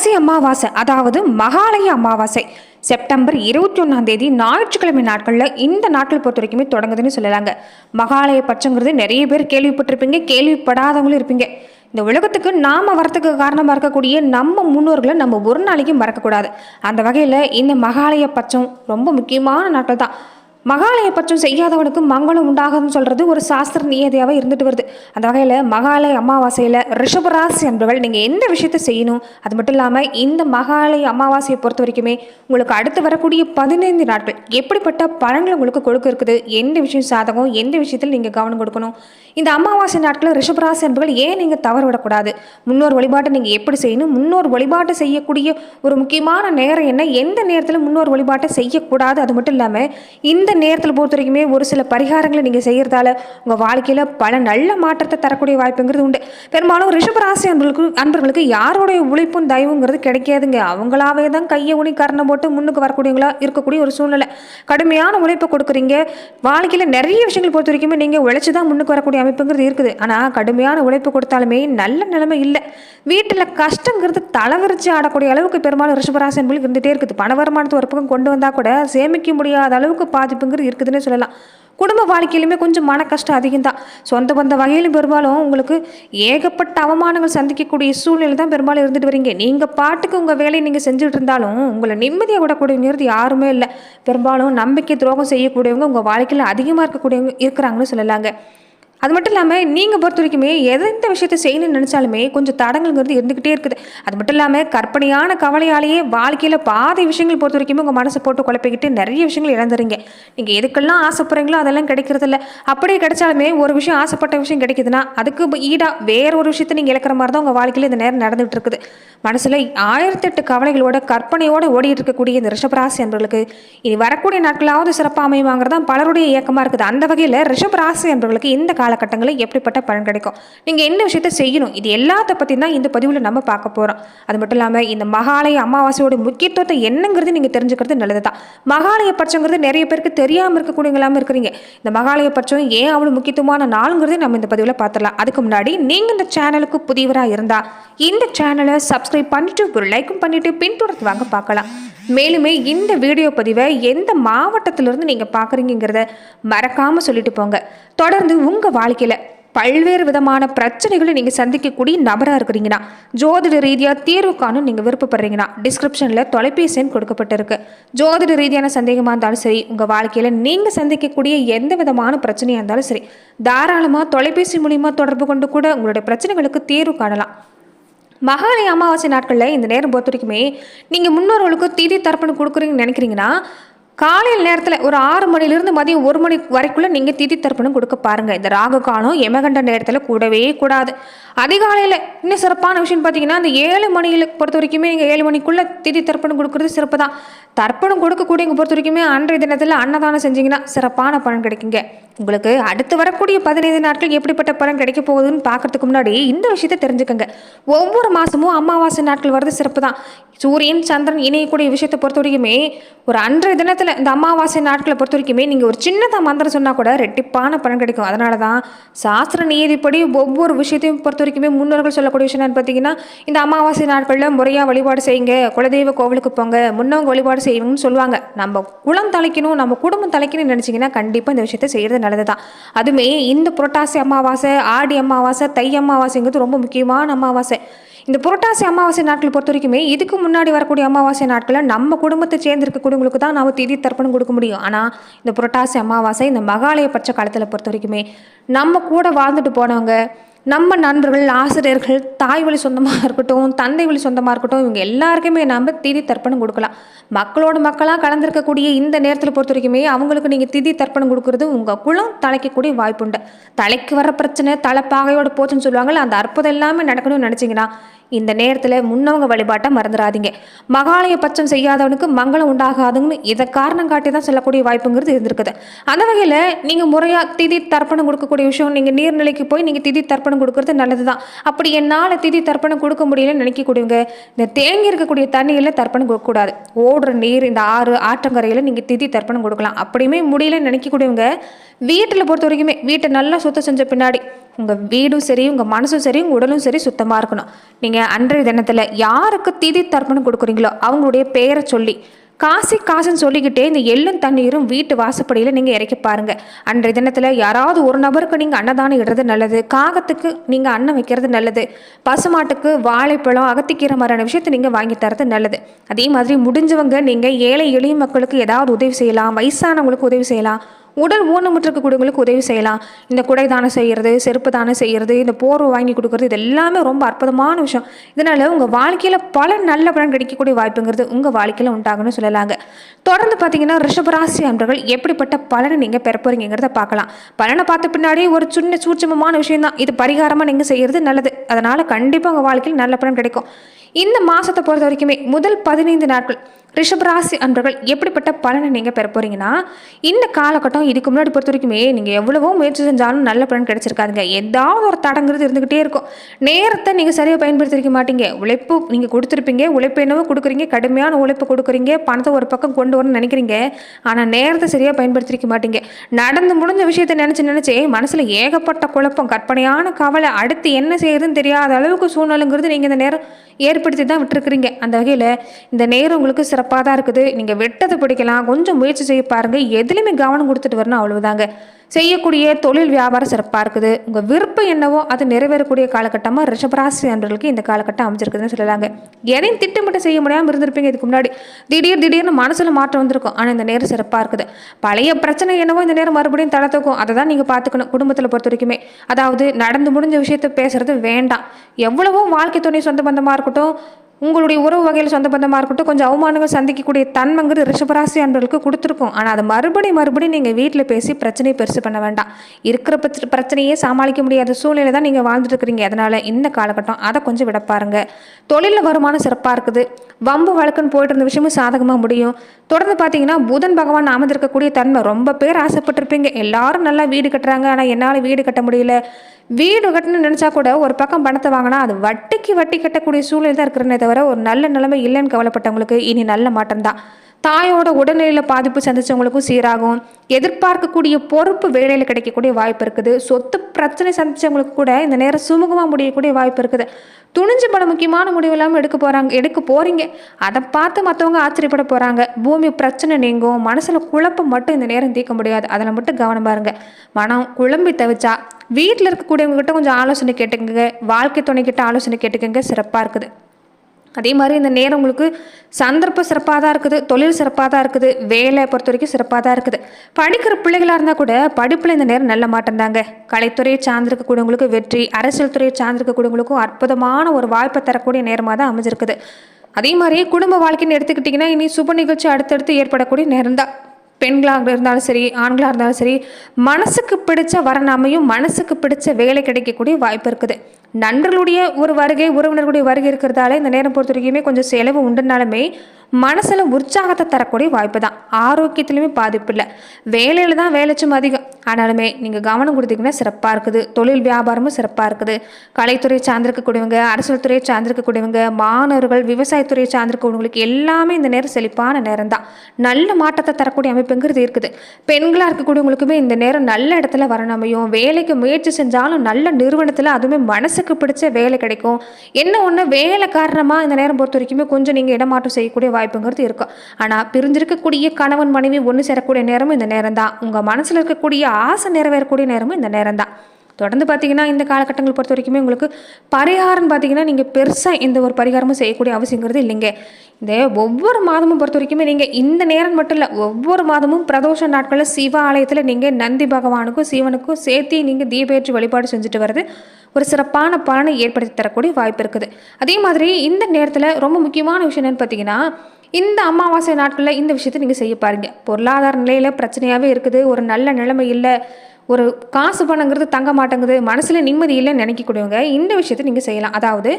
புரட்டாசி அமாவாசை அதாவது மகாலய அமாவாசை. செப்டம்பர் இருபத்தி ஒன்றாம் தேதி ஞாயிற்றுக்கிழமை நாட்களில் இந்த நாட்கள் பொறுத்த வரைக்குமே தொடங்குதுன்னு சொல்லலாங்க. மகாலய பட்சங்கிறது நிறைய பேர் கேள்விப்பட்டிருப்பீங்க கேள்விப்படாதவங்களும் இருப்பீங்க. இந்த உலகத்துக்கு நாம வரத்துக்கு காரணமாக இருக்கக்கூடிய நம்ம முன்னோர்களை நம்ம ஒரு நாளைக்கு மறக்கக்கூடாது. அந்த வகையில் இந்த மகாலய பட்சம் ரொம்ப முக்கியமான நாட்கள் தான் மகாலய பட்சம் செய்யாதவனுக்கு மங்களம் உண்டாகும்னு சொல்கிறது ஒரு சாஸ்திர நியதியாகவே இருந்துட்டு வருது. அந்த வகையில் மகாலய அமாவாசையில் ரிஷபராசி என்பவள் நீங்கள் எந்த விஷயத்தை செய்யணும்? அது மட்டும் இல்லாமல் இந்த மகாலய அமாவாசையை பொறுத்த வரைக்குமே உங்களுக்கு அடுத்து வரக்கூடிய பதினைந்து நாட்கள் எப்படிப்பட்ட பலன்கள் உங்களுக்கு கொடுக்க இருக்குது? எந்த விஷயம் சாதகம்? எந்த விஷயத்தில் நீங்கள் கவனம் கொடுக்கணும்? இந்த அமாவாசை நாட்களில் ரிஷபராசி என்பவள் ஏன் நீங்கள் தவறு விடக்கூடாது? முன்னோர் வழிபாட்டை நீங்கள் எப்படி செய்யணும்? முன்னோர் வழிபாட்டை செய்யக்கூடிய ஒரு முக்கியமான நேரம் என்ன? எந்த நேரத்தில் முன்னோர் வழிபாட்டை செய்யக்கூடாது? அது மட்டும் இல்லாமல் இந்த நேரத்தில் பொறுத்த வரைக்குமே ஒரு சில பரிகாரங்களை நீங்கள் செய்கிறதால உங்கள் வாழ்க்கையில் பல நல்ல மாற்றத்தை தரக்கூடிய வாய்ப்புங்கிறது உண்டு. பெரும்பாலும் ரிஷபராசி அன்பர்களுக்கு அன்பர்களுக்கு யாருடைய உழைப்பும் தயவுங்கிறது கிடைக்காதுங்க. அவங்களாவே தான் கையை உனி கரணம் போட்டு முன்னுக்கு வரக்கூடியவங்களா இருக்கக்கூடிய ஒரு சூழ்நிலை. கடுமையான உழைப்பை கொடுக்குறீங்க. வாழ்க்கையில் நிறைய விஷயங்கள் பொறுத்த வரைக்குமே நீங்கள் உழைச்சி தான் முன்னுக்கு வரக்கூடிய அமைப்புங்கிறது இருக்குது. ஆனால் கடுமையான உழைப்பு கொடுத்தாலுமே நல்ல நிலைமை இல்லை. வீட்டில் கஷ்டங்கிறது தலைவிரிச்சு ஆடக்கூடிய அளவுக்கு பெரும்பாலும் ரிஷபராசி அன்பர்களுக்கு இருந்துகிட்டே இருக்குது. பண வருமானத்தை ஒரு பக்கம் கொண்டு வந்தால் கூட சேமிக்க முடியாத அளவுக்கு பாதிப்புங்கிறது இருக்குதுன்னு சொல்லலாம். குடும்ப வாழ்க்கையிலுமே கொஞ்சம் மன கஷ்டம் அதிகம்தான். சொந்த பந்த வகையிலும் பெரும்பாலும் உங்களுக்கு ஏகப்பட்ட அவமானங்கள் சந்திக்கக்கூடிய சூழ்நிலை தான் பெரும்பாலும் இருந்துட்டு வரீங்க. நீங்கள் பாட்டுக்கு உங்கள் வேலையை நீங்கள் செஞ்சுட்டு இருந்தாலும் உங்களை நிம்மதியாக விடக்கூடிய விடக்கூடியங்கிறது யாருமே இல்லை. பெரும்பாலும் நம்பிக்கை துரோகம் செய்யக்கூடியவங்க உங்கள் வாழ்க்கையில் அதிகமாக இருக்கக்கூடியவங்க இருக்கிறாங்கன்னு சொல்லலாங்க. அது மட்டும் இல்லாமல் நீங்கள் பொறுத்த வரைக்குமே எந்த விஷயத்தை செய்யணும்னு நினச்சாலுமே கொஞ்சம் தடங்கள்ங்கிறது இருந்துக்கிட்டே இருக்குது. அது மட்டும் இல்லாமல் கற்பனையான கவலையாலேயே வாழ்க்கையில் பாதி விஷயங்கள் பொறுத்த வரைக்குமே உங்கள் மனசை போட்டு குழப்பிக்கிட்டு நிறைய விஷயங்கள் இழந்துறீங்க. நீங்கள் எதுக்கெல்லாம் ஆசைப்படுறீங்களோ அதெல்லாம் கிடைக்கிறதில்ல. அப்படியே கிடைச்சாலுமே ஒரு விஷயம் ஆசைப்பட்ட விஷயம் கிடைக்குதுன்னா அதுக்கு ஈடாக வேற ஒரு விஷயத்தை நீங்கள் இழக்கிற மாதிரி தான் உங்கள் வாழ்க்கையில் இந்த நேரம் நடந்துகிட்டு இருக்குது. மனசில் ஆயிரத்தெட்டு கவலைகளோட கற்பனையோடு ஓடிட்டு இருக்கக்கூடிய இந்த ரிஷபராசி என்பவர்களுக்கு இனி வரக்கூடிய நாட்களாவது சிறப்பாக அமைவாங்கிறது தான் பலருடைய இயக்கமாக இருக்குது. அந்த வகையில் ரிஷபராசி என்பவர்களுக்கு இந்த காலகட்டங்களில் எப்படிப்பட்ட பலன் கிடைக்கும்? நீங்கள் என்ன விஷயத்தை செய்யணும்? இது எல்லாத்த பற்றி தான் இந்த பதிவில் நம்ம பார்க்க போகிறோம் அது மட்டும் இல்லாமல் இந்த மகாலய அமாவாசையோட முக்கியத்துவத்தை என்னங்கிறது நீங்கள் தெரிஞ்சுக்கிறது நல்லது தான். மகாலய பட்சங்கிறது நிறைய பேருக்கு தெரியாமல் இருக்கக்கூடியவங்களாம இருக்கிறீங்க. இந்த மகாலய பட்சம் ஏன் அவ்வளோ முக்கியத்துவமான நாளுங்கிறதை நம்ம இந்த பதிவில் பார்த்துடலாம். அதுக்கு முன்னாடி நீங்கள் இந்த சேனலுக்கு புதியவராக இருந்தால் இந்த சேனலை சப்ஸ்கிரைப் பண்ணிட்டு ஒரு லைக்கும் பண்ணிட்டு பின்தொடர்ந்து வாங்க பார்க்கலாம். மேலுமே இந்த வீடியோ பதிவை எந்த மாவட்டத்திலிருந்து நீங்கள் பார்க்குறீங்கிறத மறக்காமல் சொல்லிட்டு போங்க. தொடர்ந்து உங்கள் வாழ்க்கையில் பல்வேறு விதமான பிரச்சனைகளை நீங்கள் சந்திக்கக்கூடிய நபராக இருக்கிறீங்கன்னா ஜோதிட ரீதியாக தீர்வு காணும் நீங்கள் விருப்பப்படுறீங்கன்னா டிஸ்கிரிப்ஷனில் தொலைபேசி எண் கொடுக்கப்பட்டிருக்கு. ஜோதிட ரீதியான சந்தேகமாக இருந்தாலும் சரி உங்கள் வாழ்க்கையில் நீங்கள் சந்திக்கக்கூடிய எந்த விதமான பிரச்சனையாக இருந்தாலும் சரி தாராளமாக தொலைபேசி மூலியமாக தொடர்பு கொண்டு கூட உங்களுடைய பிரச்சனைகளுக்கு தீர்வு காணலாம். மகாலய அமாவாசை நாட்களில் இந்த நேரம் பொறுத்த வரைக்குமே நீங்கள் முன்னோர்களுக்கு திதி தர்ப்பணம் கொடுக்குறீங்கன்னு நினைக்கிறீங்கன்னா காலையில் நேரத்தில் ஒரு ஆறு மணிலிருந்து மதியம் ஒரு மணி வரைக்குள்ளே நீங்கள் திதி தர்ப்பணம் கொடுக்க பாருங்கள் இந்த ராகு காலம் யமகண்ட நேரத்தில் கூடவே கூடாது. அதிகாலையில் இன்னும் சிறப்பான விஷயம் பார்த்தீங்கன்னா அந்த ஏழு மணியில் பொறுத்த வரைக்குமே நீங்கள் ஏழு மணிக்குள்ளே திதி தர்ப்பணம் கொடுக்குறது சிறப்பு தான். தர்ப்பணம் கொடுக்கக்கூடியவங்க பொறுத்த வரைக்குமே அன்றைய தினத்தில் அன்னதானம் செஞ்சீங்கன்னா சிறப்பான பலன் கிடைக்குங்க. உங்களுக்கு அடுத்து வரக்கூடிய பதினைந்து நாட்கள் எப்படிப்பட்ட பலன் கிடைக்க போகுதுன்னு பார்க்கறதுக்கு முன்னாடி இந்த விஷயத்த தெரிஞ்சுக்கோங்க. ஒவ்வொரு மாதமும் அமாவாசை நாட்கள் வர்றது சிறப்பு தான். சூரியன் சந்திரன் இணையக்கூடிய விஷயத்தை பொறுத்த வரைக்குமே ஒரு அன்றைய தினத்தில் இந்த அமாவாசை நாட்களை பொறுத்த வரைக்குமே நீங்கள் ஒரு சின்னதாக மந்திரம் சொன்னால் கூட ரெட்டிப்பான பலன் கிடைக்கும். அதனால தான் சாஸ்திர நீதிப்படி ஒவ்வொரு விஷயத்தையும் பொறுத்த வரைக்குமே முன்னோர்கள் சொல்லக்கூடிய விஷயம் என்னன்னு பார்த்தீங்கன்னா இந்த அமாவாசை நாட்களில் முறையாக வழிபாடு செய்யுங்க குலதெய்வ கோவிலுக்கு போங்க முன்னவங்க வழிபாடு செய்வீங்கன்னு சொல்லுவாங்க. நம்ம குளம் தலைக்கணும் நம்ம குடும்பம் தலைக்கணும்னு நினச்சிங்கன்னா கண்டிப்பாக இந்த விஷயத்தை செய்கிறது நல்லது தான் அதுவுமே இந்த புரட்டாசி அமாவாசை ஆடி அமாவாசை தை அமாவாசைங்கிறது ரொம்ப முக்கியமான அமாவாசை. இந்த புரட்டாசி அமாவாசை நாட்கள் பொறுத்த வரைக்குமே இதுக்கு முன்னாடி வரக்கூடிய அமாவாசை நாட்களில் நம்ம குடும்பத்தை சேர்ந்து இருக்கக்கூடியவங்களுக்கு தான் நாம் திதி தர்ப்பணம் கொடுக்க முடியும். ஆனால் இந்த புரட்டாசி அமாவாசை இந்த மகாலய பட்ச காலத்தில் பொறுத்த வரைக்குமே நம்ம கூட வாழ்ந்துட்டு போனவங்க நம்ம நண்பர்கள் ஆசிரியர்கள் தாய் வழி சொந்தமாக இருக்கட்டும் தந்தை வழி சொந்தமாக இருக்கட்டும் இவங்க எல்லாருக்குமே நம்ம திதி தர்ப்பணம் கொடுக்கலாம். மக்களோட மக்களாக கலந்துருக்கக்கூடிய இந்த நேரத்தில் பொறுத்த வரைக்குமே அவங்களுக்கு நீங்கள் திதி தர்ப்பணம் கொடுக்குறது உங்கள் குளம் தலைக்கக்கூடிய வாய்ப்புண்டு. தலைக்கு வர பிரச்சனை தலைப்பாகையோட போச்சுன்னு சொல்லுவாங்கல்ல அந்த அற்புதம் எல்லாமே நடக்கணும்னு நினச்சிங்கன்னா இந்த நேரத்தில் முன்னவங்க வழிபாட்டை மறந்துடாதீங்க மகாலய பட்சம் செய்யாதவனுக்கு மங்களம் உண்டாகாதுன்னு இதை காரணம் காட்டி தான் சொல்லக்கூடிய வாய்ப்புங்கிறது இருந்திருக்குது. அந்த வகையில் நீங்கள் முறையாக திதி தர்ப்பணம் கொடுக்கக்கூடிய விஷயம் நீங்கள் நீர்நிலைக்கு போய் நீங்கள் திதி தர்ப்பணம் கொடுக்கறது நல்லது தான் அப்படி என்னால் திதி தர்ப்பணம் கொடுக்க முடியலன்னு நினைக்கக்கூடியவங்க இந்த தேங்கி இருக்கக்கூடிய தண்ணியில் தர்ப்பணம் கொடுக்கக்கூடாது. ஓடுற நீர் இந்த ஆறு ஆற்றங்கரையில் நீங்கள் திதி தர்ப்பணம் கொடுக்கலாம். அப்படியுமே முடியலன்னு நினைக்கக்கூடியவங்க வீட்டில் பொறுத்த வரைக்குமே வீட்டை நல்லா சுத்தம் செஞ்ச பின்னாடி உங்கள் வீடும் சரி உங்கள் மனசும் சரி உங்கள் உடலும் சரி சுத்தமாக இருக்கணும். நீங்கள் அன்றைய தினத்தில் யாருக்கு திதி தர்ப்பணம் கொடுக்குறீங்களோ அவங்களுடைய பெயரை சொல்லி காசி காசுன்னு சொல்லிக்கிட்டே இந்த எள்ளும் தண்ணீரும் வீட்டு வாசப்படியில் நீங்கள் இறக்கி பாருங்கள் அன்றைய தினத்தில் யாராவது ஒரு நபருக்கு நீங்கள் அன்னதானம் இடுறது நல்லது காகத்துக்கு நீங்கள் அன்னம் வைக்கிறது நல்லது பசுமாட்டுக்கு வாழைப்பழம் அகத்திக்கிற மாதிரியான விஷயத்தை நீங்கள் வாங்கி தரது நல்லது. அதே மாதிரி முடிஞ்சவங்க நீங்கள் ஏழை எளிய மக்களுக்கு ஏதாவது உதவி செய்யலாம் வயசானவங்களுக்கு உதவி செய்யலாம். உடல் ஊனமுற்றிருக்கக்கூடியவங்களுக்கு உதவி செய்யலாம். இந்த குடை தானம் செய்கிறது செருப்பு தானம் செய்கிறது இந்த போர்வை வாங்கி கொடுக்கறது இது எல்லாமே ரொம்ப அற்புதமான விஷயம். இதனால் உங்கள் வாழ்க்கையில் பல நல்ல பலன் கிடைக்கக்கூடிய வாய்ப்புங்கிறது உங்கள் வாழ்க்கையில் உண்டாகும்னு சொல்லலாங்க. தொடர்ந்து பார்த்தீங்கன்னா ரிஷபராசி அன்பர்கள் எப்படிப்பட்ட பலனை நீங்கள் பெற போகிறீங்கிறத பார்க்கலாம் பலனை பார்த்த பின்னாடி ஒரு சின்ன சூட்சமமான விஷயம் தான் இது பரிகாரமாக நீங்கள் செய்கிறது நல்லது. அதனால் கண்டிப்பாக உங்கள் வாழ்க்கையில் நல்ல பலன் கிடைக்கும். இந்த மாதத்தை பொறுத்த வரைக்குமே முதல் பதினைந்து நாட்கள் ரிஷபராசி அன்பர்கள் எப்படிப்பட்ட பலனை நீங்கள் பெற போகிறீங்கன்னா இந்த காலகட்டம் இதுக்கு முன்னாடி பொறுத்த வரைக்குமே நீங்கள் எவ்வளவோ முயற்சி செஞ்சாலும் நல்ல பலன் கிடைச்சிருக்காதுங்க. ஏதாவது ஒரு தடங்கிறது இருந்துக்கிட்டே இருக்கும். நேரத்தை நீங்கள் சரியாக பயன்படுத்திருக்க மாட்டீங்க. உழைப்பு நீங்கள் கொடுத்துருப்பீங்க. உழைப்பு என்னவோ கொடுக்குறீங்க. கடுமையான உழைப்பு கொடுக்குறீங்க. பணத்தை ஒரு பக்கம் கொண்டு வரணும்னு நினைக்கிறீங்க. ஆனால் நேரத்தை சரியாக பயன்படுத்திருக்க மாட்டீங்க. நடந்து முடிஞ்ச விஷயத்தை நினச்சி நினச்சி மனசில் ஏகப்பட்ட குழப்பம் கற்பனையான கவலை அடுத்து என்ன செய்யறதுன்னு தெரியாத அளவுக்கு சூழ்நிலைங்கிறது நீங்கள் இந்த நேரம் ஏற்படுத்தி தான் விட்டுருக்குறீங்க. அந்த வகையில் இந்த நேரம் உங்களுக்கு சிறப்பாக தான் இருக்குது. நீங்கள் வெட்டது பிடிக்கலாம். கொஞ்சம் முயற்சி செய்ய பாருங்கள் எதுலேயுமே கவனம் கொடுத்துட்டு வரணும் அவ்வளவுதாங்க. செய்யக்கூடிய தொழில் வியாபாரம் சிறப்பாக இருக்குது. உங்கள் விருப்பம் என்னவோ அது நிறைவேறக்கூடிய காலகட்டமாக ரிஷபராசி அன்றர்களுக்கு இந்த காலகட்டம் அமைஞ்சிருக்குதுன்னு சொல்லலாங்க. எதையும் திட்டமிட்டு செய்ய முடியாமல் இருந்திருப்பீங்க இதுக்கு முன்னாடி. திடீர் திடீர்னு மனசில் மாற்றம் வந்திருக்கும். ஆனால் இந்த நேரம் சிறப்பாக இருக்குது. பழைய பிரச்சனை என்னவோ இந்த நேரம் மறுபடியும் தளர்த்துக்கும் அதை தான் நீங்கள் பார்த்துக்கணும் குடும்பத்தில் பொறுத்த வரைக்குமே. அதாவது நடந்து முடிஞ்ச விஷயத்த பேசுறது வேண்டாம். எவ்வளவோ வாழ்க்கை துணை சொந்த பந்தமாக இருக்கட்டும். உங்களுடைய உறவு வகையில் சொந்த பந்தமாக இருக்கட்டும் கொஞ்சம் அவமானங்கள் சந்திக்கக்கூடிய தன்மைங்கிறது ரிஷபராசி அன்பர்களுக்கு கொடுத்துருக்கும். ஆனால் அதை மறுபடியும் மறுபடியும் நீங்கள் வீட்டில் பேசி பிரச்சனையை பெருசு பண்ண வேண்டாம். இருக்கிற பிரச்சனை பிரச்சனையே சமாளிக்க முடியாத சூழ்நிலை தான் நீங்கள் வாழ்ந்துட்டு இருக்கிறீங்க அதனால் இந்த காலகட்டம் அதை கொஞ்சம் விட பாருங்க. தொழிலில் வருமானம் சிறப்பாக இருக்குது. வம்பு வழக்குன்னு போயிட்டு இருந்த விஷயமும் சாதகமாக முடியும். தொடர்ந்து பார்த்தீங்கன்னா புதன் பகவான் அமர்ந்திருக்கக்கூடிய தன்மை. ரொம்ப பேர் ஆசைப்பட்டிருப்பீங்க. எல்லாரும் நல்லா வீடு கட்டுறாங்க. ஆனால் என்னால் வீடு கட்ட முடியல. வீடு கட்டணும்னு நினச்சா கூட ஒரு பக்கம் பணத்தை வாங்கினா அது வட்டிக்கு வட்டி கட்டக்கூடிய சூழ்நிலை தான் இருக்கிறனே தவிர ஒரு நல்ல நிலைமை இல்லைன்னு கவலைப்பட்டவங்களுக்கு இனி நல்ல மாற்றம் தான் தாயோட உடல்நிலையில் பாதிப்பு சந்திச்சவங்களுக்கும் சீராகும். எதிர்பார்க்கக்கூடிய பொறுப்பு வேலையில் கிடைக்கக்கூடிய வாய்ப்பு இருக்குது. சொத்து பிரச்சனை சந்திச்சவங்களுக்கு கூட இந்த நேரம் சுமூகமாக முடியக்கூடிய வாய்ப்பு இருக்குது. துணிஞ்சு பல முக்கியமான முடிவு இல்லாமல் எடுக்க போகிறாங்க எடுக்க போகிறீங்க அதை பார்த்து மற்றவங்க ஆச்சரியப்பட போகிறாங்க பூமி பிரச்சனை நீங்கும். மனசில் குழப்பம் மட்டும் இந்த நேரம் தீர்க்க முடியாது. அதில் மட்டும் கவனம் பாருங்க. மனம் குழம்பி தவிச்சா வீட்டில் இருக்கக்கூடியவங்க கிட்ட கொஞ்சம் ஆலோசனை கேட்டுக்கோங்க. வாழ்க்கை துணைக்கிட்ட ஆலோசனை கேட்டுக்கோங்க. சிறப்பாக இருக்குது. அதே மாதிரி இந்த நேரம் உங்களுக்கு சந்தர்ப்பம் சிறப்பாக தான் இருக்குது தொழில் சிறப்பாக தான் இருக்குது வேலை பொறுத்த வரைக்கும் சிறப்பாக தான் இருக்குது. படிக்கிற பிள்ளைகளாக இருந்தால் கூட படிப்பில் இந்த நேரம் நல்ல மாட்டேந்தாங்க கலைத்துறையை சார்ந்திருக்கக்கூடியவங்களுக்கு வெற்றி அரசியல் துறையை சார்ந்திருக்கக்கூடியவங்களுக்கும் அற்புதமான ஒரு வாய்ப்பை தரக்கூடிய நேரமாக தான் அமைஞ்சிருக்குது. அதே மாதிரி குடும்ப வாழ்க்கைன்னு எடுத்துக்கிட்டிங்கன்னா இனி சுப நிகழ்ச்சி அடுத்தடுத்து ஏற்படக்கூடிய நேரம் தான். பெண்களாக இருந்தாலும் சரி ஆண்களாக இருந்தாலும் சரி மனசுக்கு பிடிச்ச வரணாமையும் மனசுக்கு பிடிச்ச வேலை கிடைக்கக்கூடிய வாய்ப்பு இருக்குது. நண்பர்களுடைய ஒரு வருகை உறவினர்களுடைய வருகை இருக்கிறதால இந்த நேரம் பொறுத்த வரைக்குமே கொஞ்சம் செலவு உண்டுனாலுமே மனசில் உற்சாகத்தை தரக்கூடிய வாய்ப்பு தான் ஆரோக்கியத்துலையுமே பாதிப்பு இல்லை. வேலையில் தான் வேலைச்சும் அதிகம். ஆனாலுமே நீங்கள் கவனம் கொடுத்தீங்கன்னா சிறப்பாக இருக்குது. தொழில் வியாபாரமும் சிறப்பாக இருக்குது. கலைத்துறையை சார்ந்திருக்கக்கூடியவங்க அரசியல் துறையை சார்ந்திருக்கக்கூடியவங்க மாணவர்கள் விவசாயத்துறையை சார்ந்திருக்கக்கூடியவங்களுக்கு எல்லாமே இந்த நேரம் செழிப்பான நேரம் தான் நல்ல மாற்றத்தை தரக்கூடிய அமைப்புங்கிறது இருக்குது. பெண்களாக இருக்கக்கூடியவங்களுக்குமே இந்த நேரம் நல்ல இடத்துல வரணும் அமையும். வேலைக்கு முயற்சி செஞ்சாலும் நல்ல நிறுவனத்தில் அதுவுமே மனசுக்கு பிடிச்ச வேலை கிடைக்கும். என்ன ஒன்று வேலை காரணமாக இந்த நேரம் பொறுத்த வரைக்குமே கொஞ்சம் நீங்கள் இடமாற்றம் செய்யக்கூடிய வாய்ப்புங்கிறது இருக்கும் ஆனால் பிரிஞ்சிருக்கக்கூடிய கணவன் மனைவி ஒன்று சேரக்கூடிய நேரமும் இந்த நேரம் தான் உங்கள் மனசில் இருக்கக்கூடிய ஆசை நிறைவேறக்கூடிய நேரமும் இந்த நேரம் தான் தொடர்ந்து பார்த்தீங்கன்னா இந்த காலகட்டங்கள் பொறுத்த வரைக்குமே உங்களுக்கு பரிகாரம் பார்த்தீங்கன்னா நீங்கள் பெருசாக எந்த ஒரு பரிகாரமும் செய்யக்கூடிய அவசியங்கிறது இல்லைங்க. இந்த ஒவ்வொரு மாதமும் பொறுத்த வரைக்குமே நீங்கள் இந்த நேரம் மட்டும் இல்லை ஒவ்வொரு மாதமும் பிரதோஷ நாட்களில் சிவ ஆலயத்தில் நீங்கள் நந்தி பகவானுக்கும் சிவனுக்கும் சேர்த்து நீங்கள் தீபேற்றி வழிபாடு செஞ்சுட்டு வருது ஒரு சிறப்பான பலனை ஏற்படுத்தி தரக்கூடிய வாய்ப்பு இருக்குது. அதே மாதிரி இந்த நேரத்தில் ரொம்ப முக்கியமான விஷயம் என்னன்னு பார்த்தீங்கன்னா இந்த அமாவாசை நாட்களில் இந்த விஷயத்தை நீங்கள் செய்ய பாருங்க. பொருளாதார நிலையில் பிரச்சனையாகவே இருக்குது. ஒரு நல்ல நிலைமை இல்லை. ஒரு காசு பணங்கிறது தங்க மாட்டேங்குது. மனசில் நிம்மதி இல்லைன்னு நினைக்கக்கூடியவங்க இந்த விஷயத்தை நீங்கள் செய்யலாம். அதாவது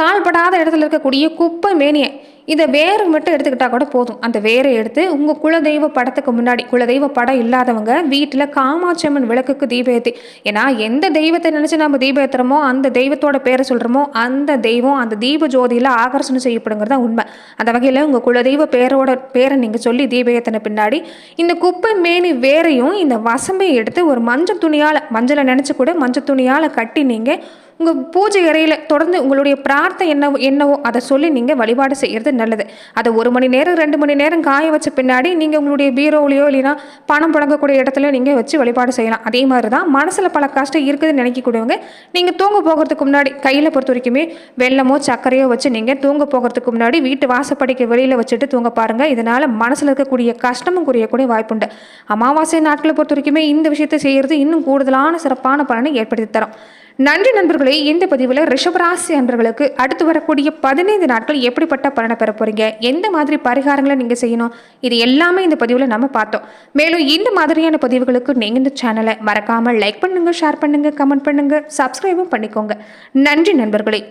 கால்படாத இடத்துல இருக்கக்கூடிய குப்பை மேனியை இதை வேறு மட்டும் எடுத்துக்கிட்டால் கூட போதும். அந்த வேரை எடுத்து உங்கள் குலதெய்வ படத்துக்கு முன்னாடி குலதெய்வ படம் இல்லாதவங்க வீட்டில் காமாட்சி அம்மன் விளக்குக்கு தீபம் ஏன்னா எந்த தெய்வத்தை நினச்சி நம்ம தீபம் அந்த தெய்வத்தோட பேரை சொல்கிறோமோ அந்த தெய்வம் அந்த தீப ஜோதியில் ஆகர்ஷணம் செய்யப்படுங்கிறது தான் உண்மை. அந்த வகையில் உங்கள் குலதெய்வ பேரோட பேரை நீங்கள் சொல்லி தீபம் பின்னாடி இந்த குப்பை மேனி வேரையும் இந்த வசம்பையும் எடுத்து ஒரு மஞ்சள் துணியால் மஞ்சளை நினச்சி கூட மஞ்சள் துணியால் கட்டி நீங்கள் உங்கள் பூஜை அறையில் தொடர்ந்து உங்களுடைய பிரார்த்தனை என்னவோ என்னவோ அதை சொல்லி நீங்கள் வழிபாடு செய்கிறது நல்லது. அதை ஒரு மணி நேரம் ரெண்டு மணி நேரம் காய வச்ச பின்னாடி நீங்கள் உங்களுடைய பீரோவிலையோ இல்லைன்னா பணம் புழங்கக்கூடிய இடத்துல நீங்கள் வச்சு வழிபாடு செய்யலாம். அதே மாதிரி தான் மனசில் பல கஷ்டம் இருக்குதுன்னு நினைக்கக்கூடியவங்க நீங்கள் தூங்க போகிறதுக்கு முன்னாடி கையில் பொறுத்த வரைக்குமே வெள்ளமோ சர்க்கரையோ வச்சு நீங்கள் தூங்க போகிறதுக்கு முன்னாடி வீட்டு வாசப்படிக்கு வெளியில் வச்சுட்டு தூங்க பாருங்கள் இதனால் மனசில் இருக்கக்கூடிய கஷ்டமும் குறையக்கூடிய வாய்ப்புண்டு. அமாவாசை நாட்களை பொறுத்த வரைக்குமே இந்த விஷயத்தை செய்கிறது இன்னும் கூடுதலான சிறப்பான பலனை ஏற்படுத்தி தரும். நன்றி நண்பர்களே இந்த பதிவில் ரிஷபராசி அன்பர்களுக்கு அடுத்து வரக்கூடிய பதினைந்து நாட்கள் எப்படிப்பட்ட பலனை பெற போறீங்க? எந்த மாதிரி பரிகாரங்களை நீங்கள் செய்யணும்? இது எல்லாமே இந்த பதிவில் நம்ம பார்த்தோம். மேலும் இந்த மாதிரியான பதிவுகளுக்கு நீங்கள் இந்த சேனலை மறக்காமல் லைக் பண்ணுங்க ஷேர் பண்ணுங்க கமெண்ட் பண்ணுங்க சப்ஸ்கிரைபும் பண்ணிக்கோங்க. நன்றி நண்பர்களே.